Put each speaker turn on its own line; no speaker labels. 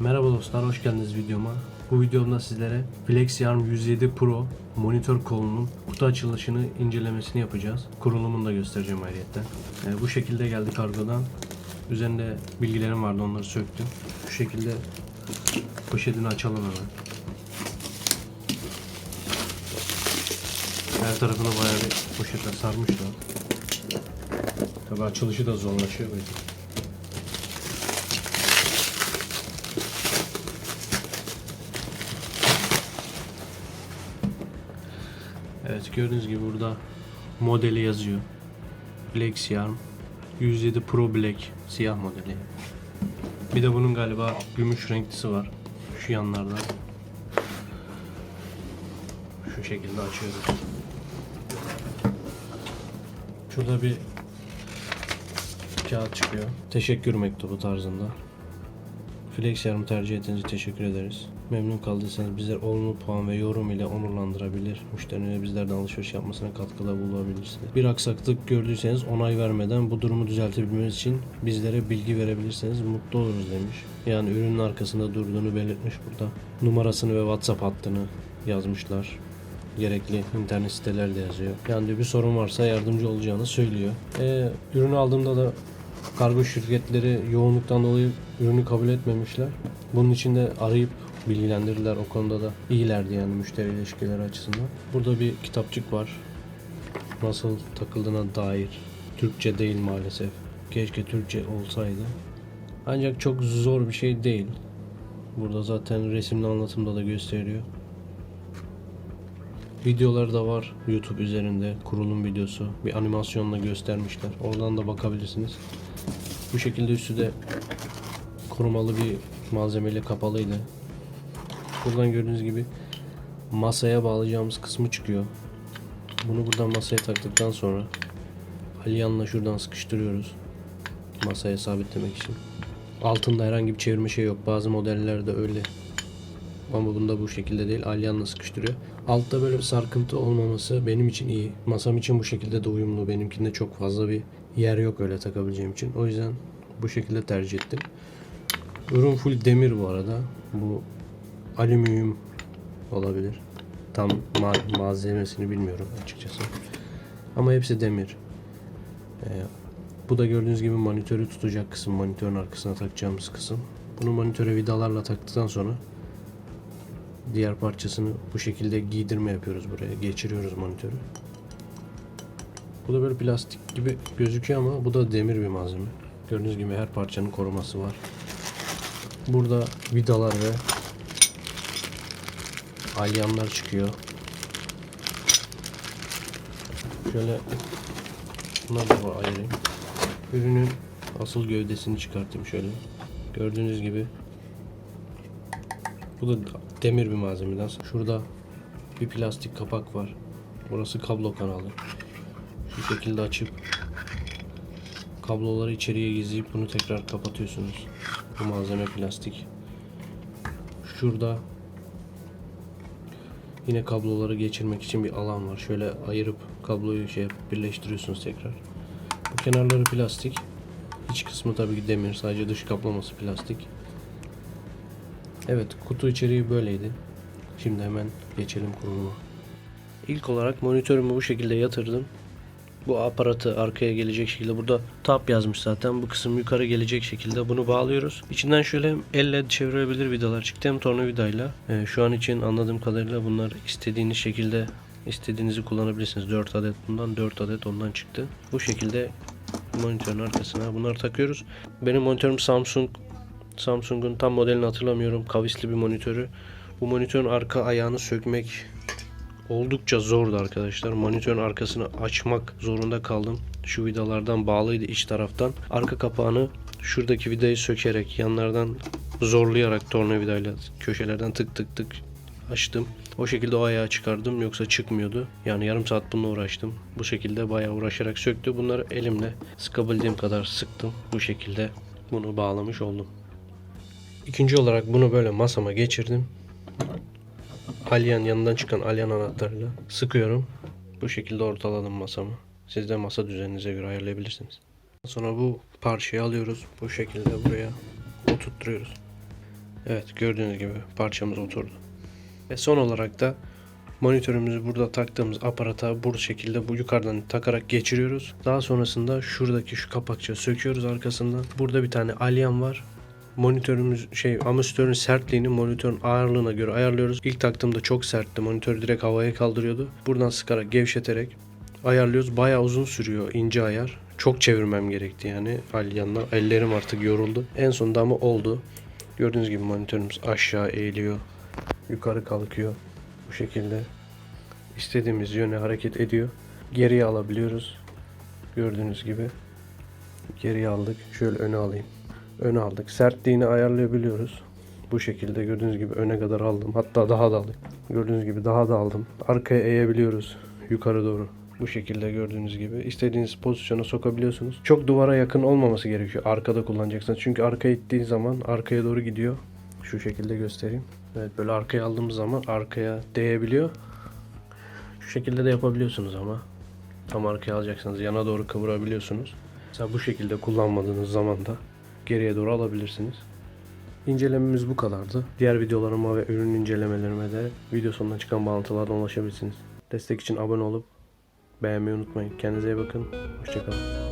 Merhaba dostlar, hoş geldiniz videoma. Bu videomda sizlere FlexArm 107 Pro monitör kolunun kutu açılışını incelemesini yapacağız. Kurulumunu da göstereceğim ayrıyetten. Ee, bu şekilde geldi kargodan. Üzerinde bilgilerim vardı, onları söktüm. Şu şekilde poşetini açalım hemen. Her tarafına bayağı bir poşetle sarmışlar. Tabi açılışı da zorlaşıyor böyle. Evet gördüğünüz gibi burada modeli yazıyor. FlexiArm 107 Pro Black siyah modeli. Bir de bunun galiba gümüş renklisi var. Şu yanlarda. Şu şekilde açıyoruz. Şurada bir kağıt çıkıyor. Teşekkür mektubu tarzında. FlexArm'ı tercih ettiğiniz için teşekkür ederiz. Memnun kaldıysanız bizler olumlu puan ve yorum ile onurlandırabilir. Müşterinin bizlerden alışveriş yapmasına katkıda bulunabilirsiniz. Bir aksaklık gördüyseniz onay vermeden bu durumu düzeltebilmeniz için bizlere bilgi verebilirseniz mutlu oluruz demiş. Yani ürünün arkasında durduğunu belirtmiş burada. Numarasını ve WhatsApp hattını yazmışlar. Gerekli internet siteler de yazıyor. Yani bir sorun varsa yardımcı olacağını söylüyor. E, ürünü aldığımda da kargo şirketleri yoğunluktan dolayı ürünü kabul etmemişler. Bunun için de arayıp bilgilendirdiler o konuda da iyilerdi yani müşteri ilişkileri açısından. Burada bir kitapçık var. Nasıl takıldığına dair. Türkçe değil maalesef. Keşke Türkçe olsaydı. Ancak çok zor bir şey değil. Burada zaten resimli anlatımda da gösteriyor. Videoları da var YouTube üzerinde kurulum videosu. Bir animasyonla göstermişler. Oradan da bakabilirsiniz. Bu şekilde üstü de korumalı bir malzemeyle kapalıydı. Buradan gördüğünüz gibi masaya bağlayacağımız kısmı çıkıyor. Bunu buradan masaya taktıktan sonra alyanla şuradan sıkıştırıyoruz. Masaya sabitlemek için. Altında herhangi bir çevirme şey yok. Bazı modellerde öyle. Ama bunda bu şekilde değil. Alyanla sıkıştırıyor. Altta böyle bir sarkıntı olmaması benim için iyi. Masam için bu şekilde de uyumlu. Benimkinde çok fazla bir yer yok öyle takabileceğim için. O yüzden bu şekilde tercih ettim. Ürün full demir bu arada. Bu alüminyum olabilir. Tam ma- malzemesini bilmiyorum açıkçası. Ama hepsi demir. Ee, bu da gördüğünüz gibi monitörü tutacak kısım. Monitörün arkasına takacağımız kısım. Bunu monitöre vidalarla taktıktan sonra diğer parçasını bu şekilde giydirme yapıyoruz buraya. Geçiriyoruz monitörü. Bu da böyle plastik gibi gözüküyor ama bu da demir bir malzeme. Gördüğünüz gibi her parçanın koruması var. Burada vidalar ve alyanlar çıkıyor. Şöyle bunları da ayırayım. Ürünün asıl gövdesini çıkartayım şöyle. Gördüğünüz gibi bu da demir bir malzemeden. Şurada bir plastik kapak var. Burası kablo kanalı. Şu şekilde açıp kabloları içeriye gizleyip bunu tekrar kapatıyorsunuz. Bu malzeme plastik. Şurada yine kabloları geçirmek için bir alan var. Şöyle ayırıp kabloyu şey birleştiriyorsunuz tekrar. Bu kenarları plastik. İç kısmı tabii ki demir. Sadece dış kaplaması plastik. Evet kutu içeriği böyleydi. Şimdi hemen geçelim kuruluma. İlk olarak monitörümü bu şekilde yatırdım. Bu aparatı arkaya gelecek şekilde burada tab yazmış zaten. Bu kısım yukarı gelecek şekilde bunu bağlıyoruz. İçinden şöyle elle çevirebilir vidalar çıktı hem tornavidayla. Ee, şu an için anladığım kadarıyla bunlar istediğiniz şekilde istediğinizi kullanabilirsiniz. 4 adet bundan 4 adet ondan çıktı. Bu şekilde monitörün arkasına bunları takıyoruz. Benim monitörüm Samsung Samsung'un tam modelini hatırlamıyorum. Kavisli bir monitörü. Bu monitörün arka ayağını sökmek oldukça zordu arkadaşlar. Monitörün arkasını açmak zorunda kaldım. Şu vidalardan bağlıydı iç taraftan. Arka kapağını şuradaki vidayı sökerek yanlardan zorlayarak tornavidayla köşelerden tık tık tık açtım. O şekilde o ayağı çıkardım yoksa çıkmıyordu. Yani yarım saat bununla uğraştım. Bu şekilde bayağı uğraşarak söktü. Bunları elimle sıkabildiğim kadar sıktım. Bu şekilde bunu bağlamış oldum. İkinci olarak bunu böyle masama geçirdim. Alyan yanından çıkan alyan anahtarıyla sıkıyorum. Bu şekilde ortaladım masamı. Siz de masa düzeninize göre ayarlayabilirsiniz. Sonra bu parçayı alıyoruz. Bu şekilde buraya oturtturuyoruz. Evet gördüğünüz gibi parçamız oturdu. Ve son olarak da monitörümüzü burada taktığımız aparata bu şekilde bu yukarıdan takarak geçiriyoruz. Daha sonrasında şuradaki şu kapakçığı söküyoruz arkasından. Burada bir tane alyan var. Monitörümüz şey amortisörün sertliğini monitörün ağırlığına göre ayarlıyoruz. İlk taktığımda çok sertti. Monitör direkt havaya kaldırıyordu. Buradan sıkarak gevşeterek ayarlıyoruz. Bayağı uzun sürüyor ince ayar. Çok çevirmem gerekti yani alyanla. Ellerim artık yoruldu. En sonunda ama oldu. Gördüğünüz gibi monitörümüz aşağı eğiliyor. Yukarı kalkıyor. Bu şekilde istediğimiz yöne hareket ediyor. Geriye alabiliyoruz. Gördüğünüz gibi. Geriye aldık. Şöyle öne alayım. Öne aldık. Sertliğini ayarlayabiliyoruz. Bu şekilde gördüğünüz gibi öne kadar aldım. Hatta daha da aldım. Gördüğünüz gibi daha da aldım. Arkaya eğebiliyoruz. Yukarı doğru. Bu şekilde gördüğünüz gibi istediğiniz pozisyona sokabiliyorsunuz. Çok duvara yakın olmaması gerekiyor. Arkada kullanacaksınız. Çünkü arkaya ittiğin zaman arkaya doğru gidiyor. Şu şekilde göstereyim. Evet böyle arkaya aldığımız zaman arkaya değebiliyor. Şu şekilde de yapabiliyorsunuz ama. Tam arkaya alacaksanız yana doğru kıvırabiliyorsunuz. Mesela bu şekilde kullanmadığınız zaman da geriye doğru alabilirsiniz. İncelememiz bu kadardı. Diğer videolarıma ve ürün incelemelerime de video sonuna çıkan bağlantılardan ulaşabilirsiniz. Destek için abone olup beğenmeyi unutmayın. Kendinize iyi bakın. Hoşçakalın.